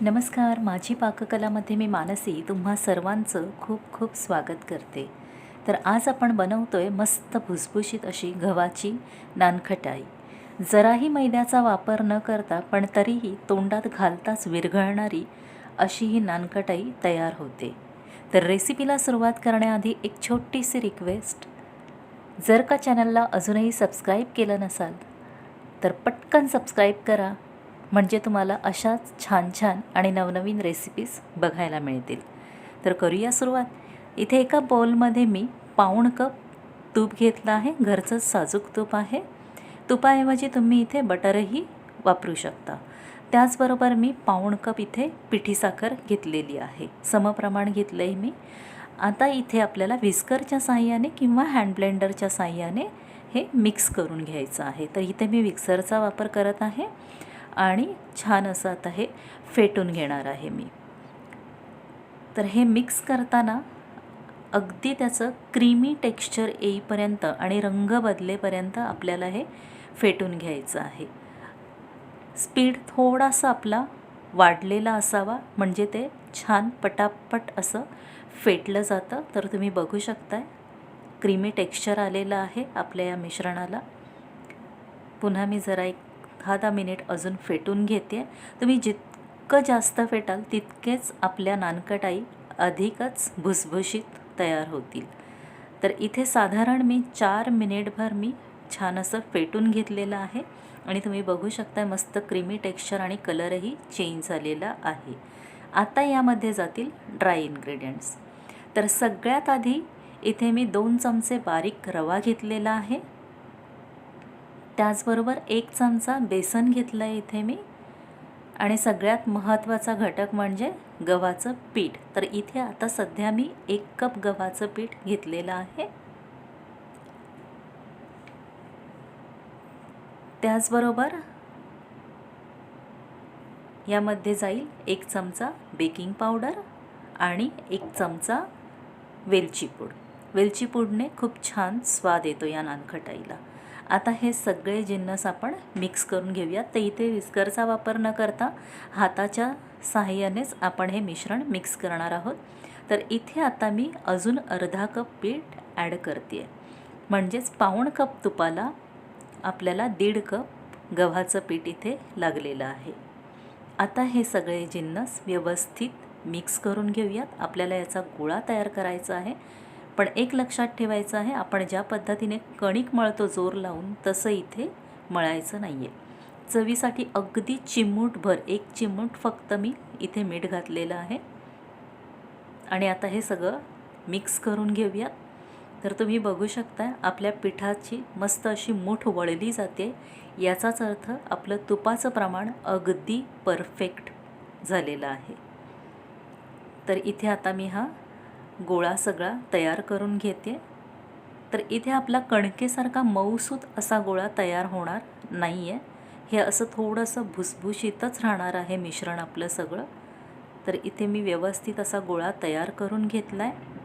नमस्कार माझी पाककलामध्ये मी मानसी तुम्हा सर्वांचं खूप खूप स्वागत करते. तर आज आपण बनवतो आहे मस्त भुसभुशीत अशी गव्हाची नानखटाई. जराही मैद्याचा वापर न करता पण तरीही तोंडात घालताच विरघळणारी अशी ही नानखटाई तयार होते. तर रेसिपीला सुरुवात करण्याआधी एक छोटीशी रिक्वेस्ट. जर का चॅनलला अजूनही सबस्क्राईब केलं नसाल तर पटकन सबस्क्राईब करा. म्हणजे तुम्हाला अशाच छान छान आणि नवनवीन रेसिपीज बघायला मिळतील. तर करूया सुरुवात. इथे एका बाउलमध्ये मी पाऊण कप तूप घेतलं आहे. घरचंच साजूक तूप आहे. तुपाऐवजी तुम्ही इथे बटरही वापरू शकता. त्याचबरोबर मी पाऊण कप इथे पिठी साखर घेतलेली आहे. समप्रमाण घेतलं आहे मी. आता इथे आपल्याला विस्करच्या साहाय्याने किंवा हँड ब्लेंडरच्या साहाय्याने हे मिक्स करून घ्यायचं आहे. तर इथे मी मिक्सरचा वापर करत आहे. आणि छान असं आता हे फेटून घेणार आहे मी. तर हे मिक्स करताना अगदी त्याचं क्रीमी टेक्स्चर येईपर्यंत आणि रंग बदलेपर्यंत आपल्याला हे फेटून घ्यायचं आहे. स्पीड थोडासा आपला वाढलेला असावा म्हणजे ते छान पटापट असं फेटलं जातं. तर तुम्ही बघू शकताय क्रीमी टेक्स्चर आलेलं आहे आपल्या या मिश्रणाला. पुन्हा मी जरा एक दहा दहा मिनिट अजून फेटून घेते. तुम्ही जितकं जास्त फेटाल तितकेच आपल्या नानकटाई अधिकच भुसभुशीत तयार होतील. तर इथे साधारण मी चार मिनिटभर मी छान असं फेटून घेतलेलं आहे. आणि तुम्ही बघू शकता मस्त क्रीमी टेक्स्चर आणि कलरही चेंज झालेला आहे. आता यामध्ये जातील ड्राय इन्ग्रेडियंट्स. तर सगळ्यात आधी इथे मी दोन चमचे बारीक रवा घेतलेला आहे. त्याचबरोबर एक चमचा बेसन घेतलं आहे इथे मी. आणि सगळ्यात महत्त्वाचा घटक म्हणजे गव्हाचं पीठ. तर इथे आता सध्या मी एक कप गव्हाचं पीठ घेतलेलं आहे. त्याचबरोबर यामध्ये जाईल एक चमचा बेकिंग पावडर आणि एक चमचा वेलची पूड. वेलची पूडने खूप छान स्वाद येतो या नानखटाईला. आता हे सगळे जिन्नस आपण मिक्स करून घेऊयात. तर इथे विस्करचा वापर न करता हाताच्या साहाय्यानेच आपण हे मिश्रण मिक्स करणार आहोत. तर इथे आता मी अजून अर्धा कप पीठ ॲड करते म्हणजेच पाऊण कप तुपाला आपल्याला दीड कप गव्हाचं पीठ इथे लागलेलं आहे. आता हे सगळे जिन्नस व्यवस्थित मिक्स करून घेऊयात. आपल्याला याचा गोळा तयार करायचा आहे. पण एक लक्षात ठेवायचं आहे आपण ज्या पद्धतीने कणिक मळतो जोर लावून तसं इथे मळायचं नाही आहे चवीसाठी अगदी चिमूटभर एक चिमूट फक्त मी इथे मीठ घातलेलं आहे. आणि आता हे सगळं मिक्स करून घेऊयात तर तुम्ही बघू शकता आपल्या पिठाची मस्त अशी मूठ वळली जाते. याचाच अर्थ आपलं तुपाचं प्रमाण अगदी परफेक्ट झालेलं आहे. तर इथे आता मी हा गोळा सगळा तयार करून घेते. तर इथे आपला कणकेसारखा मऊसूत असा गोळा तयार होणार नाही आहे हे असं थोडंसं भुसभुशीतच राहणार आहे मिश्रण आपलं सगळं. तर इथे मी व्यवस्थित असा गोळा तयार करून घेतला आहे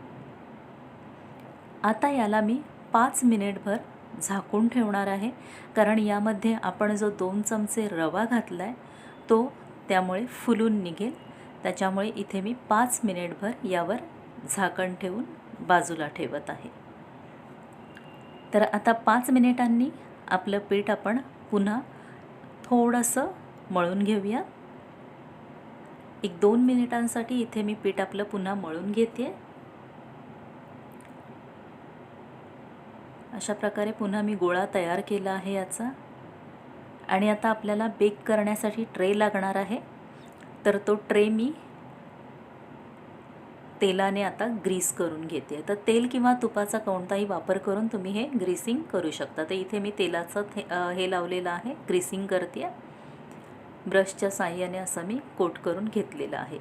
आता याला मी पाच मिनिटभर झाकून ठेवणार आहे. कारण यामध्ये आपण जो दोन चमचे रवा घातला आहे तो त्यामुळे फुलून निघेल. त्याच्यामुळे इथे मी पाच मिनिटभर यावर झाकण ठेवून बाजूला ठेवत आहे. तर आता पाच मिनिटांनी आपलं पीठ आपण पुन्हा थोडंसं मळून घेऊया. एक दोन मिनिटांसाठी इथे मी पीठ आपलं पुन्हा मळून घेते अशा प्रकारे पुन्हा मी गोळा तयार केला आहे याचा. आणि आता आपल्याला बेक करण्यासाठी ट्रे लागणार आहे. तर तो ट्रे मी तेलाने आता ग्रीस करून घेते. तर तेल किंवा तुपाचा कोणताही वापर करून तुम्ही हे ग्रीसिंग करू शकता. तर इथे मी तेलाचं हे लावलेलं आहे. ग्रीसिंग करते. ब्रशच्या साह्याने असं मी कोट करून घेतलेलं आहे.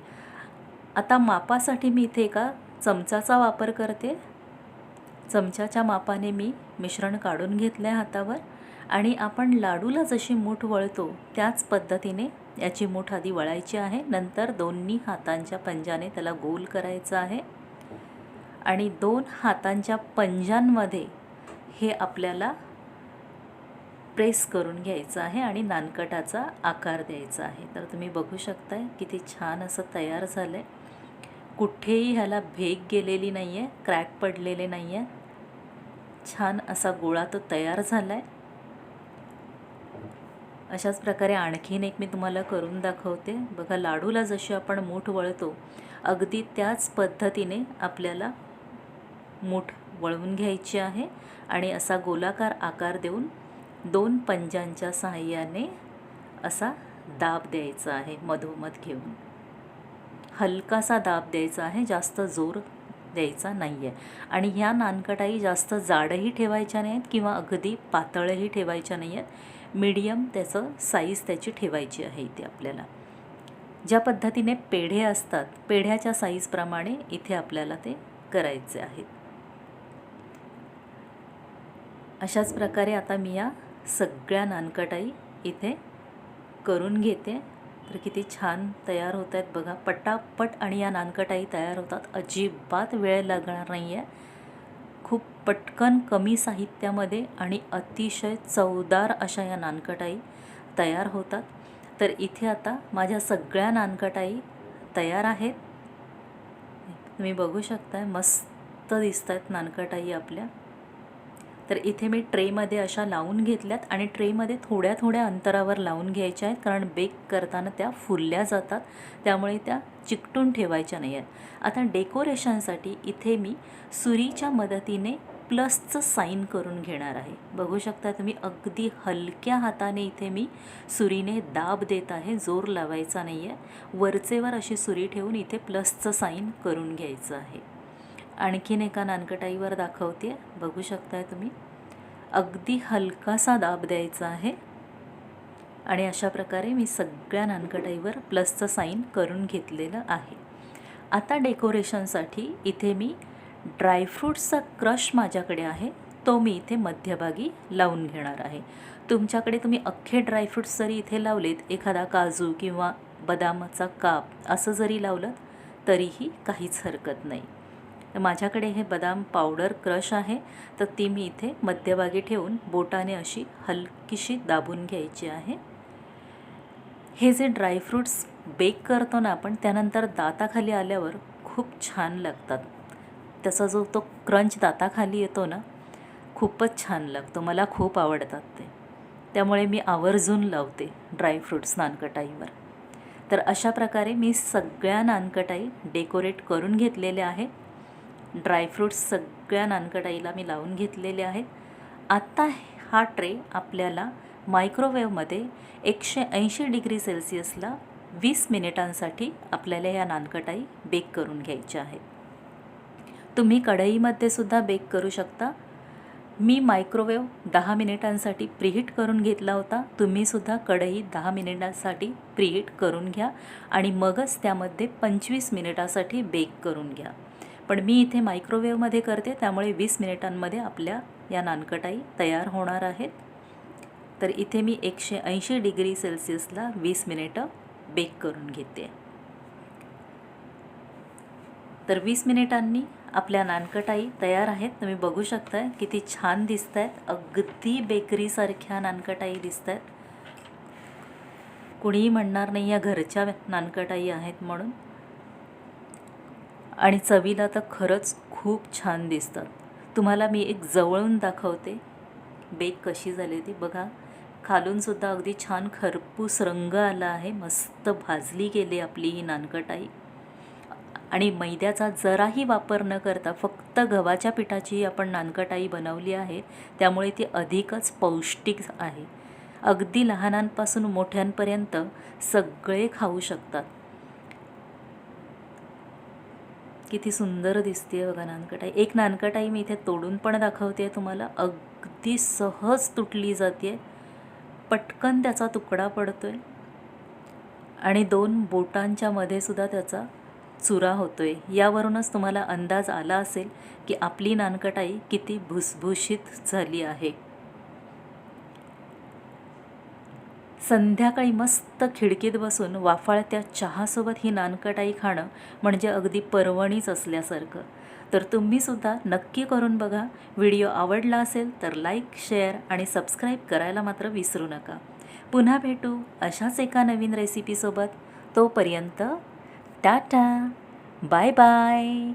आता मापासाठी मी इथे एका चमचाचा वापर करते. चमच्याच्या मापाने मी मिश्रण काढून घेतलं आहे हातावर. आणि आपण लाडूला जशी मूठ वळतो त्याच पद्धतीने याची मूठ आधी वळायची आहे. नंतर दोन्ही हातांच्या पंजाने त्याला गोल करायचं आहे. आणि दोन हातांच्या पंजांमध्ये हे आपल्याला प्रेस करून घ्यायचं आहे आणि नानकटाचा आकार द्यायचा आहे. तर तुम्ही बघू शकताय किती छान असं तयार झालं आहे कुठेही ह्याला भेग गेलेली नाही आहे क्रॅक पडलेले नाही आहे छान असा गोळा तो तयार झाला आहे अशाच प्रकारे आणखीन एक मी तुम्हाला करून दाखवते. बघा लाडूला जशी आपण मूठ वळतो अगदी त्याच पद्धतीने आपल्याला मूठ वळवून घ्यायची आहे आणि असा गोलाकार आकार देऊन दोन पंजांच्या सहाय्याने असा दाब द्यायचा आहे मधोमध घेऊन. हलकासा दाब द्यायचा आहे जास्त जोर द्यायचा नाही आहे आणि ह्या नानकटाई जास्त जाडही ठेवायच्या नाही आहेत किंवा अगदी पातळही ठेवायच्या नाही आहेत मीडियम त्याचं साईज त्याची ठेवायची आहे इथे आपल्याला. ज्या पद्धतीने पेढे असतात पेढ्याच्या साईजप्रमाणे इथे आपल्याला ते करायचे आहेत. अशाच प्रकारे आता मी या सगळ्या नानकटाई इथे करून घेते. तर किती छान तयार होत आहेत बघा. पटापट आणि या नानकटाई तयार होतात. अजिबात वेळ लागणार नाही आहे पटकन कमी साहित्यामध्ये आणि अतिशय चवदार अशा या नानकटाई तयार होतात. तर इथे आता माझ्या सगळ्या नानकटाई तयार आहेत. तुम्ही बघू शकताय मस्त दिसत आहेत नानकटाई आपल्या. तर इथे मी ट्रेमध्ये अशा लावून घेतल्यात आणि ट्रेमध्ये थोड्या थोड्या अंतरावर लावून घ्यायच्या आहेत कारण बेक करताना त्या फुलल्या जातात. त्यामुळे त्या चिकटून ठेवायच्या नाही आहेत आता डेकोरेशनसाठी इथे मी सुरीच्या मदतीने प्लसचं साईन करून घेणार आहे. बघू शकता तुम्ही अगदी हलक्या हाताने इथे मी सुरीने दाब देत आहे जोर लावायचा नाही आहे वरचेवर अशी सुरी ठेवून इथे प्लसचं साईन करून घ्यायचं आहे. आणखीन एका नानकटाईवर दाखवते बघू शकताय तुम्ही. अगदी हलकासा दाब द्यायचा आहे. आणि अशा प्रकारे मी सगळ्या नानकटाईवर प्लसचं साईन करून घेतलेलं आहे. आता डेकोरेशनसाठी इथे मी ड्रायफ्रूट्सचा क्रश माझ्याकडे आहे तो मी इथे मध्यभागी लावून घेणार आहे. तुमच्याकडे तुम्ही अख्खे ड्रायफ्रूट्स जरी इथे लावलेत एखादा काजू किंवा बदामाचा काप असं जरी लावलं तरीही काहीच हरकत नाही. तर माझ्याकडे हे बदाम पावडर क्रश आहे तर ती मी इथे मध्यभागी ठेवून बोटाने अशी हलकीशी दाबून घ्यायची आहे. हे जे ड्रायफ्रूट्स बेक करतो ना आपण त्यानंतर दाताखाली आल्यावर खूप छान लागतात. त्याचा जो तो क्रंच दाताखाली येतो ना खूपच छान लागतो. मला खूप आवडतात ते. त्यामुळे मी आवर्जून लावते ड्रायफ्रूट्स नानकटाईवर. तर अशा प्रकारे मी सगळ्या नानकटाई डेकोरेट करून घेतलेल्या आहे. ड्रायफ्रूट्स सगळ्या नानकटाईला मी लावून घेतलेले आहेत आत्ता हा ट्रे आपल्याला मायक्रोवेवमध्ये एकशे ऐंशी डिग्री सेल्सिअसला वीस मिनिटांसाठी आपल्याला या नानकटाई बेक करून घ्यायच्या आहेत. तुम्ही कढईमध्ये सुद्धा बेक करू शकता. मी मायक्रोवेव दहा मिनिटांसाठी प्रीहीट करून घेतला होता. तुम्हीसुद्धा कढई दहा मिनिटांसाठी प्रीहीट करून घ्या आणि मगच त्यामध्ये पंचवीस मिनिटासाठी बेक करून घ्या. पण मी इथे मायक्रोवेव्हमध्ये करते त्यामुळे वीस मिनिटांमध्ये आपल्या या नानकटाई तयार होणार आहेत. तर इथे मी एकशे ऐंशी डिग्री सेल्सिअसला वीस मिनिटं बेक करून घेते. तर वीस मिनिटांनी आपल्या नानकटाई तयार आहेत. तुम्ही बघू शकताय किती छान दिसत आहेत अगदी बेकरीसारख्या नानकटाई दिसत आहेत कुणीही म्हणणार नाही या घरच्या नानकटाई आहेत म्हणून. आणि चवीला तर खरंच खूप छान दिसतात. तुम्हाला मी एक जवळून दाखवते. बेक कशी झाली ती बघा. खालूनसुद्धा अगदी छान खरपूस रंग आला आहे. मस्त भाजली गेली आपली ही नानकटाई. आणि मैद्याचा जराही वापर न करता फक्त गव्हाच्या पिठाची आपण नानकटाई बनवली आहे. त्यामुळे ती अधिकच पौष्टिक आहे. अगदी लहानांपासून मोठ्यांपर्यंत सगळे खाऊ शकतात. किती सुंदर दिसते बघा नानकटाई. एक नानकटाई मी इथे तोडून पण दाखवते तुम्हाला. अगदी सहज तुटली जाते पटकन त्याचा तुकडा पडतोय. आणि दोन बोटांच्या मध्ये सुद्धा त्याचा चुरा होतो आहे यावरूनच तुम्हाला अंदाज आला असेल की आपली नानकटाई किती भुसभुशीत झाली आहे. संध्याकाळी मस्त खिडकीत बसून वाफाळत्या चहासोबत ही नानकटाई खाणं म्हणजे अगदी पर्वणीच असल्यासारखं. तर तुम्हीसुद्धा नक्की करून बघा. व्हिडिओ आवडला असेल तर लाईक शेअर आणि सबस्क्राईब करायला मात्र विसरू नका. पुन्हा भेटू अशाच एका नवीन रेसिपीसोबत. तोपर्यंत Ta ta! Bye bye.